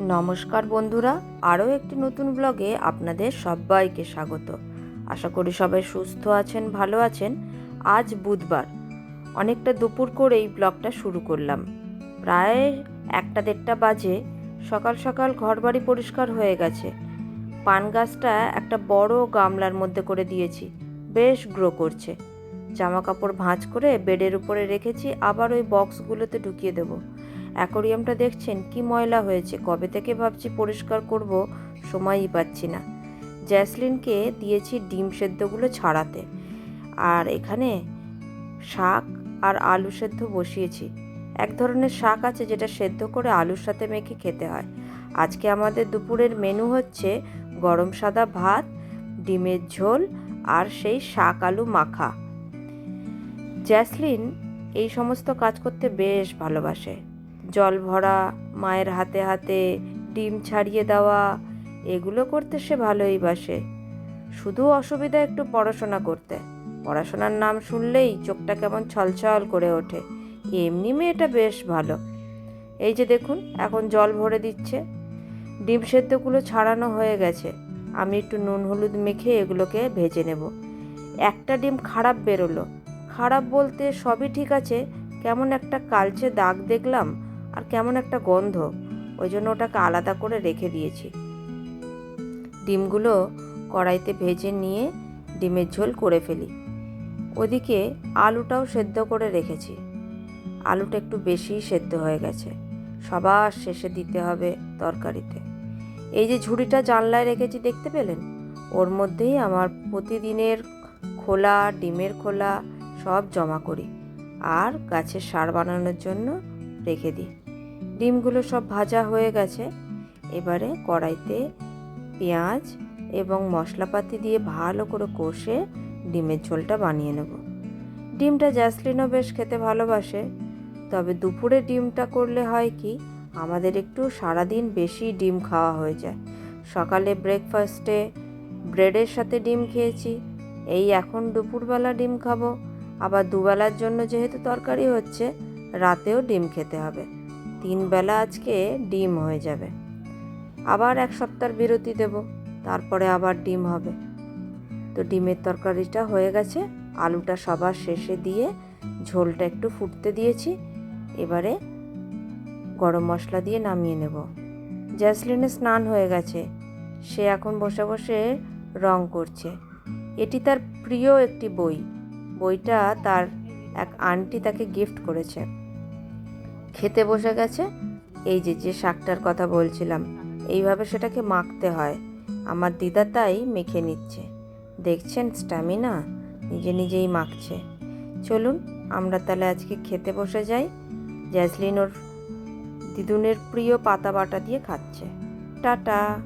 নমস্কার বন্ধুরা, আরও একটি নতুন ব্লগে আপনাদের সবাইকে স্বাগত। আশা করি সবাই সুস্থ আছেন, ভালো আছেন। আজ বুধবার। অনেকটা দুপুর করেই ব্লগটা শুরু করলাম। প্রায় একটা দেড়টা বাজে, সকাল সকাল ঘরবাড়ি পরিষ্কার হয়ে গেছে। পান গাছটা একটা বড় গামলার মধ্যে করে দিয়েছি, বেশ গ্রো করছে। জামা কাপড় ভাঁজ করে বেডের উপরে রেখেছি, আবার ওই বক্সগুলোতে ঢুকিয়ে দেবো। অ্যাকোরিয়ামটা দেখছেন কি ময়লা হয়েছে, কবে থেকে ভাবছি পরিষ্কার করব, সময়ই পাচ্ছি না। জ্যাসলিনকে দিয়েছি ডিম সেদ্ধগুলো ছাড়াতে। আর এখানে শাক আর আলু সেদ্ধ বসিয়েছি। এক ধরনের শাক আছে যেটা সেদ্ধ করে আলুর সাথে মেখে খেতে হয়। আজকে আমাদের দুপুরের মেনু হচ্ছে গরম সাদা ভাত, ডিমের ঝোল আর সেই শাক আলু মাখা। জ্যাসলিন এই সমস্ত কাজ করতে বেশ ভালোবাসে। জল ভরা, মায়ের হাতে হাতে ডিম ছাড়িয়ে দেওয়া, এগুলো করতে সে ভালোই বাসে। শুধু অসুবিধা একটু পড়াশোনা করতে। পড়াশোনার নাম শুনলেই চোখটা কেমন ছলছল করে ওঠে। এমনি মেয়েটা বেশ ভালো। এই যে দেখুন, এখন জল ভরে দিচ্ছে। ডিম সেদ্ধগুলো ছাড়ানো হয়ে গেছে। আমি একটু নুন হলুদ মেখে এগুলোকে ভেজে নেব। একটা ডিম খারাপ বেরোলো। খারাপ বলতে সবই ঠিক আছে, কেমন একটা কালচে দাগ দেখলাম আর কেমন একটা গন্ধ। ওই জন্য ওটাকে আলাদা করে রেখে দিয়েছি। ডিমগুলো কড়াইতে ভেজে নিয়ে ডিমের ঝোল করে ফেলি। ওদিকে আলুটাও সেদ্ধ করে রেখেছি। আলুটা একটু বেশিই সেদ্ধ হয়ে গেছে। সবার শেষে দিতে হবে তরকারিতে। এই যে ঝুড়িটা জানলায় রেখেছি দেখতে পেলেন? ওর মধ্যেই আমার প্রতিদিনের খোলা, ডিমের খোলা সব জমা করি। আর গাছের সার বানানোর জন্য রেখে দিই। ডিমগুলো সব ভাজা হয়ে গেছে। এবারে কড়াইতে পেঁয়াজ এবং মশলাপাতি দিয়ে ভালো করে কষে ডিমের ঝোলটা বানিয়ে নেব। ডিমটা জ্যাসলিনও বেশ খেতে ভালোবাসে। তবে দুপুরে ডিমটা করলে হয় কি, আমাদের একটু সারাদিন বেশি ডিম খাওয়া হয়ে যায়। সকালে ব্রেকফাস্টে ব্রেডের সাথে ডিম খেয়েছি। এই এখন দুপুরবেলা ডিম খাব। আবার দুবেলার জন্য যেহেতু তরকারি হচ্ছে রাতেও ডিম খেতে হবে। তিন বেলা আজকে ডিম হয়ে যাবে। আবার এক সপ্তাহ বিরতি দেব, তারপরে আবার ডিম হবে। তো ডিমের তরকারিটা হয়ে গেছে, আলুটা সবার শেষে দিয়ে ঝোলটা একটু ফুটতে দিয়েছি, এবারে গরম মশলা দিয়ে নামিয়ে নেব। জ্যাসলিনের স্নান হয়ে গেছে, সে এখন বসে বসে রং করছে। এটি তার প্রিয় একটি বই। বইটা তার এক আন্টি তাকে গিফট করেছে। খেতে বসে গেছে? এই যে যে শাকটার কথা বলছিলাম, এইভাবে সেটাকে মাখতে হয়। আমার দিদা তাই মেখে নিচ্ছে। দেখছেন স্ট্যামিনা নিজে নিজেই মাখছে। চলুন, আমরা তাহলে আজকে খেতে বসে যাই। জ্যাসলিন ওর দিদুনের প্রিয় পাতা বাটা দিয়ে খাচ্ছে। টাটা!